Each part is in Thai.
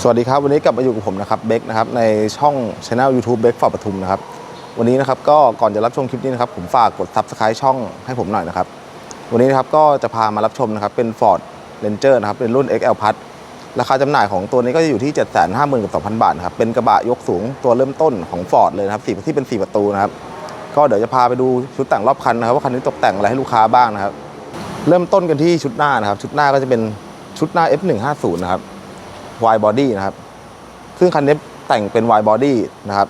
สวัสดีครับ วันนี้กลับมาอยู่กับผมนะครับเบคนะครับในช่อง Channel YouTube เบคฟอร์ปทุมนะครับวันนี้นะครับก็ก่อนจะรับชมคลิปนี้นะครับผมฝากกด Subscribe ช่องให้ผมหน่อยนะครับวันนี้นะครับก็จะพามารับชมนะครับเป็น Ford Ranger นะครับเป็นรุ่น XL Plus ราคาจำหน่ายของตัวนี้ก็จะอยู่ที่ 750,000กับ2,000 บาทนะครับเป็นกระบะยกสูงตัวเริ่มต้นของ Ford เลยนะครับสี่ที่เป็น4ประตูนะครับก็เดี๋ยวจะพาไปดูชุดแต่งรอบคันนะครับว่าคันนี้ตกแต่งอะไรให้ลูกค้าบ้างนะครับเริ่มต้นกันที่ชุดหน้านะครับชุดหน้าก็จะเป็นชุดหน้า F150 นะครับ wide body นะครับ ซึ่งคันนี้แต่งเป็น wide body นะครับ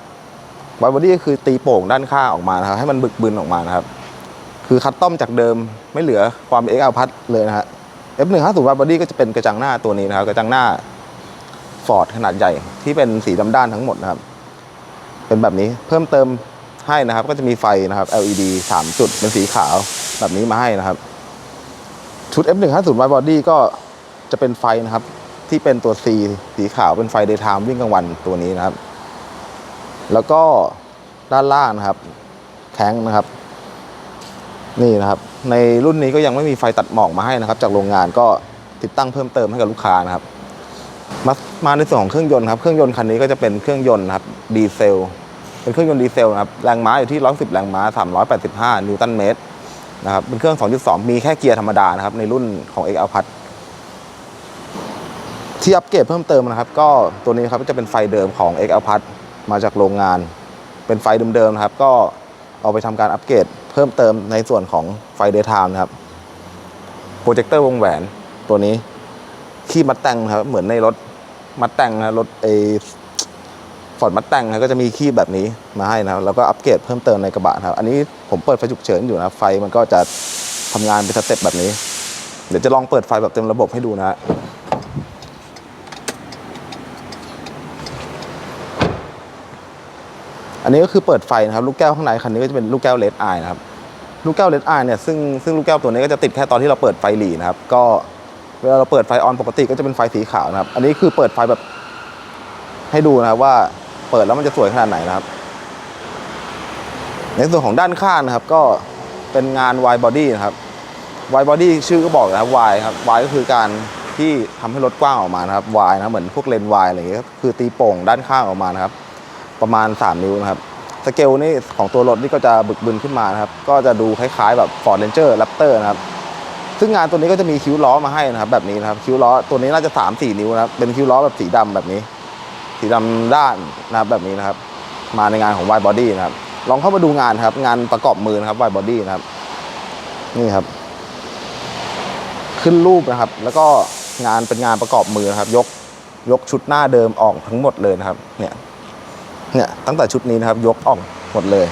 wide body ก็คือตีโป่งด้านข้างออกมานะครับให้มันบึกบึนออกมานะครับ คือคัดต้อมจากเดิมไม่เหลือความเอ็กเอาพัดเลยนะฮะ F150 wide body ก็จะเป็นกระจังหน้าตัวนี้นะครับ กระจังหน้า Ford ขนาดใหญ่ที่เป็นสีดำด้านทั้งหมดนะครับ เป็นแบบนี้เพิ่มเติมให้นะครับ ก็จะมีไฟนะครับ LED 3 จุดเป็นสีขาวแบบนี้มาให้นะครับ ชุด F150 wide body ก็จะเป็นไฟนะครับ ที่เป็นตัว C สีขาวเป็นไฟ daytime วิ่งกลางวันตัวนี้นะครับ แล้วก็ด้านล่างนะครับแข้งนะครับ นี่นะครับ ในรุ่นนี้ก็ยังไม่มีไฟตัดหมอกมาให้นะครับ จากโรงงานก็ติดตั้งเพิ่มเติมให้กับลูกค้านะครับ มามาในส่วนของเครื่องยนต์ครับ เครื่องยนต์คันนี้ก็จะเป็นเครื่องยนต์ครับดีเซลเป็นเครื่องยนต์ดีเซลนะครับแรงม้าอยู่ที่ 110 แรงม้า 385 นิวตันเมตรนะครับเป็นเครื่อง 2.2 มีแค่เกียร์ธรรมดานะครับในรุ่นของ XL พัด ที่อัปเกรดเพิ่มเติมนะครับ ก็ตัวนี้ครับก็จะเป็นไฟเดิมของ XL Plus มาจากโรงงาน เป็นไฟเดิมๆนะครับ ก็เอาไปทำการอัปเกรดเพิ่มเติมในส่วนของไฟ daytime นะครับโปรเจคเตอร์วงแหวนตัวนี้ขี้มัดแต่งครับเหมือนในรถมัดแต่งนะรถเอฟอร์ดมัดแต่งนะก็จะมีขี้แบบนี้มาให้นะแล้วก็อัปเกรดเพิ่มเติมในกระบะครับ อันนี้ผมเปิดไฟฉุกเฉินอยู่นะไฟมันก็จะทำงานเป็นสเต็ปแบบนี้ เดี๋ยวจะลองเปิดไฟแบบเต็มระบบให้ดูนะฮะ อั นนี้ก็คือเปิดไฟนะครับลูกแก้วข้างในคันนี้ก็จะเป็นลูกแก้วเลดไอนะครับลูกแก้วเลดไอเนี่ยซึ่งซึ่งลูกแก้วตัวนี้ก็จะติดแค่ตอนที่เราเปิดไฟหลีนะครับ ก็เวลาเราเปิดไฟออนปกติก็จะเป็นไฟสีขาวนะครับ อันนี้คือเปิดไฟแบบให้ดูนะครับว่าเปิดแล้วมันจะสวยขนาดไหนนะครับ ในส่วนของด้านข้างนะครับ ก็เป็นงาน wide body นะครับ wide body ชื่อก็บอกนะครับ wide ครับ wide ก็คือการที่ทำให้รถกว้างออกมานะครับ wide นะเหมือนพวกเลน wide อะไรอย่างเงี้ยคือตีโป่งด้านข้างออกมานะครับ ประมาณ 3 นิ้วนะครับสเกลนี่ของตัวรถนี่ก็จะบึกบึนขึ้นมานะครับก็จะดูคล้ายๆแบบ Ford Ranger Raptor นะครับซึ่งงานตัวนี้ก็จะมีคิ้วล้อมาให้นะครับ แบบนี้นะครับคิ้วล้อตัวนี้น่าจะ 3 4 นิ้วนะครับเป็นคิ้วล้อแบบสีดำแบบนี้ สีดำด้านนะครับแบบนี้นะครับ มาในงานของ Wide Body นะครับลองเข้ามาดูงานครับ งานประกอบมือนะครับ Wide Body นะครับนี่ครับ ขึ้นรูปนะครับ แล้วก็งานเป็นงานประกอบมือนะครับ ยกยกชุดหน้าเดิมออกทั้งหมดเลยนะครับ เนี่ย เนี่ยตั้งแต่ชุดนี้นะครับยกออกหมดเลย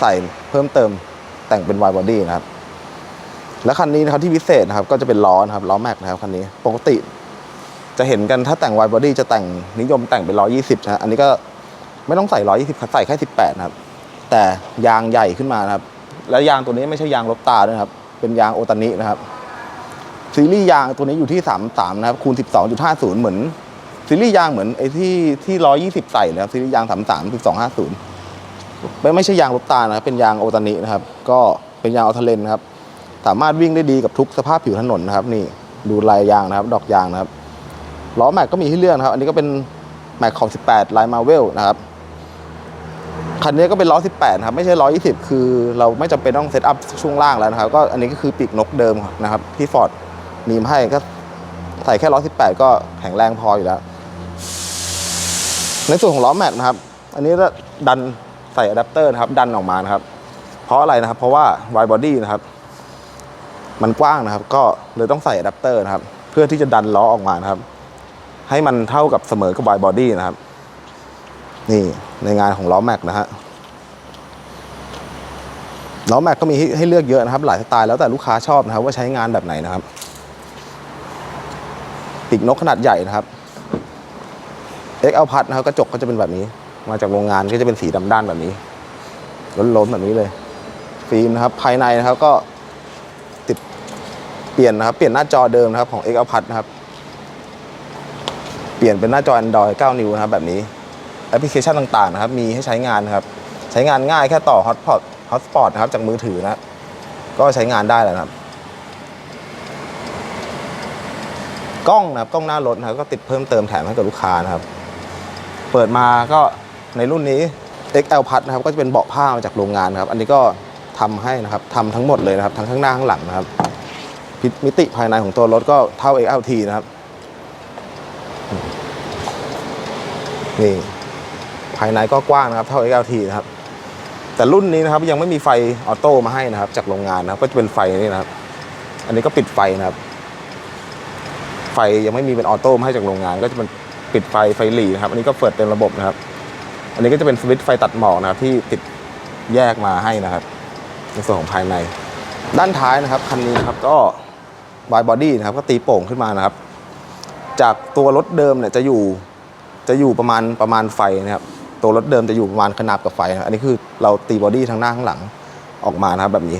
ใส่เพิ่มเติมแต่งเป็น wide body นะครับ และคันนี้นะครับที่พิเศษนะครับก็จะเป็นล้อนะครับล้อแม็กนะครับคันนี้ปกติ จะเห็นกันถ้าแต่ง wide body จะแต่งนิยมแต่งเป็น120นะฮะอันนี้ก็ไม่ต้องใส่120ครับใส่แค่18นะครับ แต่ยางใหญ่ขึ้นมานะครับ และยางตัวนี้ไม่ใช่ยางลบตาด้วยนะครับ เป็นยางโอตานินะครับซีรีส์ยางตัวนี้อยู่ที่33นะครับคูณ12.50เหมือน ซีรีส์ยางเหมือนไอ้ที่ที่ร้อยี่สิบใส่นะครับซีรีส์ยางสามสามสิบสองห้าศูนย์ไม่ไม่ใช่ยางลูกตาลนะครับเป็นยางโอตานินะครับ ก็เป็นยางอัลเทเลนครับ สามารถวิ่งได้ดีกับทุกสภาพผิวถนนนะครับ นี่ดูลายยางนะครับ ดอกยางนะครับล้อแม็กก็มีให้เลือกนะครับ อันนี้ก็เป็นแม็กของ18 ลายมาเวลนะครับ คันนี้ก็เป็นล้อ 18นะครับ ไม่ใช่ล้อ 20 คือเราไม่จำเป็นต้องเซตอัพช่วงล่างแล้วนะครับ ก็อันนี้ก็คือปีกนกเดิมนะครับ ที่ฟอร์ดนีมให้ก็ใส่แค่ล้อ 18 ก็แข็งแรงพออยู่แล้ว ในส่วนของล้อแม็กนะครับ อันนี้ก็ดันใส่อะแดปเตอร์นะครับ ดันออกมานะครับ เพราะอะไรนะครับ เพราะว่า wide body นะครับ มันกว้างนะครับ ก็เลยต้องใส่อะแดปเตอร์นะครับ เพื่อที่จะดันล้อออกมานะครับ ให้มันเท่ากับเสมอกับ wide body นะครับ นี่ในงานของล้อแม็กนะฮะล้อแม็กก็มีให้ให้เลือกเยอะนะครับ หลายสไตล์แล้วแต่ลูกค้าชอบนะครับ ว่าใช้งานแบบไหนนะครับปีกนกขนาดใหญ่นะครับ XL พัดนะครับกระจกก็จะเป็นแบบนี้ มาจากโรงงานก็จะเป็นสีดำด้านแบบนี้ล้นๆแบบนี้เลย ฟิล์มนะครับ ภายในนะครับก็ติดเปลี่ยนนะครับ เปลี่ยนหน้าจอเดิมนะครับของ XL พัดนะครับ เปลี่ยนเป็นหน้าจอ Android 9 นิ้วนะครับ แบบนี้แอปพลิเคชันต่างๆนะครับ มีให้ใช้งานนะครับ ใช้งานง่ายแค่ต่อ Hotspot Hotspot นะครับ จากมือถือนะก็ใช้งานได้แล้วนะครับกล้องนะครับกล้องหน้ารถนะครับ ก็ติดเพิ่มเติมแถมให้กับลูกค้านะครับ เปิดมาก็ในรุ่นนี้ XL พัดนะครับก็จะเป็นเบาะผ้ามาจากโรงงานครับ อันนี้ก็ทำให้นะครับทำทั้งหมดเลยนะครับทั้งข้างหน้าข้างหลังนะครับพิมิติภายในของตัวรถก็เท่า XLT นะครับนี่ภายในก็กว้างนะครับ เท่า XLT นะครับ แต่รุ่นนี้นะครับยังไม่มีไฟออโต้มาให้นะครับ จากโรงงานนะครับ ก็จะเป็นไฟนี่นะครับ อันนี้ก็ปิดไฟนะครับ ไฟยังไม่มีเป็นออโต้มาให้จากโรงงาน ก็จะเป็น ปิดไฟไฟหลีนะครับ อันนี้ก็เปิดเต็มระบบนะครับ อันนี้ก็จะเป็นสวิตช์ไฟตัดหมอกนะครับ ที่ติดแยกมาให้นะครับ ในส่วนของภายใน ด้านท้ายนะครับคันนี้นะครับก็วายบอดี้นะครับก็ตีโป่งขึ้นมานะครับ จากตัวรถเดิมเนี่ยจะอยู่จะอยู่ประมาณประมาณไฟนะครับตัวรถเดิมจะอยู่ประมาณขนาบกับไฟนะอันนี้คือเราตีบอดี้ทั้งหน้าข้งหลังออกมานะครับแบบนี้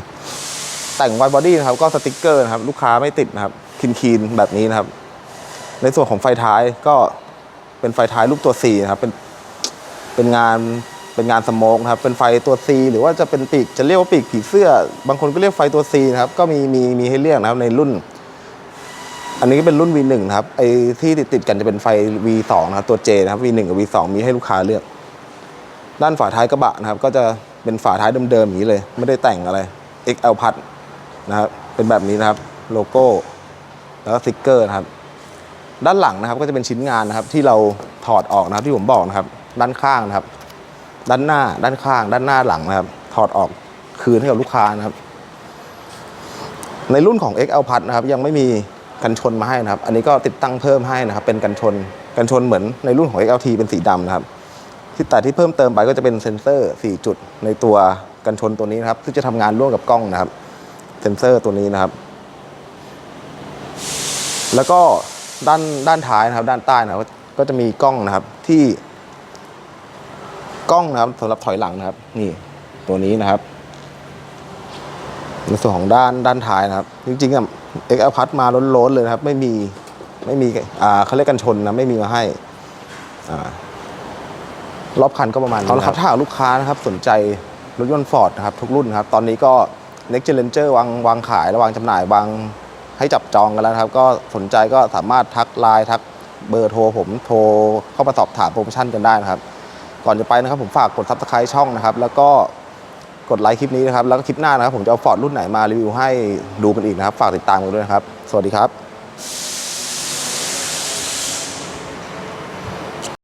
แต่งไวบอดี้นะครับก็สติกเกอร์นะครับลูกค้าไม่ติดนะครับคินคีนแบบนี้นะครับ ในส่วนของไฟท้ายก็ เป็นไฟท้ายรูปตัว C นะครับเป็นเป็นงานเป็นงานสโมกนะครับเป็นไฟตัว C หรือว่าจะเป็นปีกจะเรียกว่าปีกผีเสื้อ บางคนก็เรียกไฟตัว C นะครับก็มีมีมีให้เรียกนะครับในรุ่น อันนี้ก็เป็นรุ่น V1 นะครับไอ้ที่ติดติดกันจะเป็นไฟ V2 นะครับตัว J นะครับ V1 กับ V2 มีให้ลูกค้าเลือก ด้านฝาท้ายกระบะนะครับ ก็จะเป็นฝาท้ายเดิมๆอย่างนี้เลย ไม่ได้แต่งอะไร XL พัดนะครับเป็นแบบนี้นะครับโลโก้ แล้วก็สติกเกอร์นะครับ ด้านหลังนะครับก็จะเป็นชิ้นงานนะครับที่เราถอดออกนะครับที่ผมบอกนะครับ ด้านข้างนะครับ ด้านหน้าด้านข้าง ด้านหน้าหลังนะครับ ถอดออกคืนให้กับลูกค้านะครับ ในรุ่นของ XL พัดนะครับ ยังไม่มีกันชนมาให้นะครับ อันนี้ก็ติดตั้งเพิ่มให้นะครับ เป็นกันชนกันชนเหมือนในรุ่นของ XLT เป็นสีดำนะครับที่แต่ที่เพิ่มเติมไปก็จะเป็นเซ็นเซอร์ 4 จุดในตัวกันชนตัวนี้นะครับซึ่งจะทำงานร่วมกับกล้องนะครับ เซ็นเซอร์ตัวนี้นะครับ แล้วก็ ด้านด้านท้ายนะครับ ด้านใต้นะครับก็จะมีกล้องนะครับที่กล้องนะครับสำหรับถอยหลังนะครับ นี่ตัวนี้นะครับในส่วนของด้านด้านท้ายนะครับ จริงๆอะเอ็กซ์พัดมาล้นๆเลยครับ ไม่มีไม่มีอ่าเขาเรียกกันชนนะไม่มีมาให้อ่ารอบคันก็ประมาณนี้เอาละครับถ้าลูกค้านะครับสนใจรถยนต์ฟอร์ดนะครับทุกรุ่นนะครับ ตอนนี้ก็ Next Gen Ranger วางวางขายและวางจำหน่ายวาง ให้จับจองกันแล้วครับ ก็สนใจก็สามารถทักไลน์ทักเบอร์โทรผมโทรเข้ามาสอบถามโปรโมชั่นกันได้นะครับ ก่อนจะไปนะครับผมฝากกด subscribe ช่องนะครับ แล้วก็กดไลค์คลิปนี้นะครับ แล้วก็คลิปหน้านะครับ ผมจะเอาฟอร์ดรุ่นไหนมารีวิวให้ดูกันอีกนะครับ ฝากติดตามกันด้วยนะครับ สวัสดีครับ